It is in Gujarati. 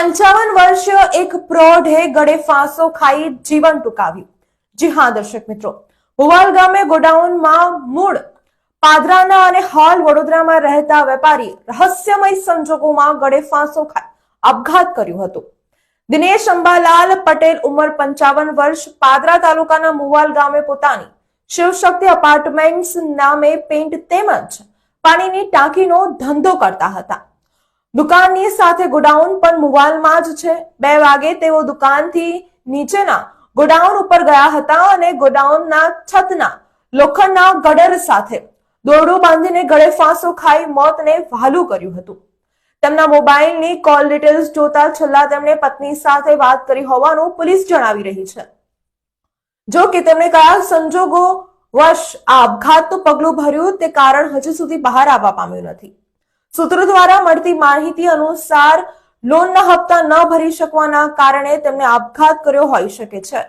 પંચાવન વર્ષીય એક પ્રૌઢે ગળે ફાંસો ખાઈ જીવન ટૂંકાવ્યું. જી હા દર્શક મિત્રો, ભુવાલ ગામે ગોડાઉનમાં મૂળ પાદરાના અને હાલ વડોદરામાં રહેતા વેપારી રહસ્યમય સંજોગોમાં ગળે ફાંસો ખાઈ આપઘાત કર્યું હતું. દિનેશ અંબાલાલ પટેલ ઉંમર પંચાવન વર્ષ, પાદરા તાલુકાના મુવાલ ગામે પોતાની શિવશક્તિ અપાર્ટમેન્ટ્સ નામે પેન્ટ તેમજ પાણીની ટાંકીનો ધંધો કરતા હતા. દુકાનની સાથે ગોડાઉન પણ મુવાલમાં જ છે. બે વાગે તેઓ દુકાનથી નીચેના ગોડાઉન ઉપર ગયા હતા અને ગોડાઉનના છતના લોખંડના ગડર સાથે દોરડું બાંધીને ગળે ફાંસો ખાઈ મોતને વહાલું કર્યું હતું. તેમના મોબાઈલની કોલ ડિટેલ્સ જોતા છેલ્લા તેમણે પત્ની સાથે વાત કરી હોવાનું પોલીસ જણાવી રહી છે. જો કે તેમણે કયા સંજોગો વશ આ આપઘાતનું પગલું ભર્યું તે કારણ હજુ સુધી બહાર આવવા પામ્યું નથી. સૂત્રો દ્વારા મળતી માહિતી અનુસાર લોનના હપ્તા ન ભરી શકવાના કારણે તેમને આપઘાત કર્યો હોઈ શકે છે.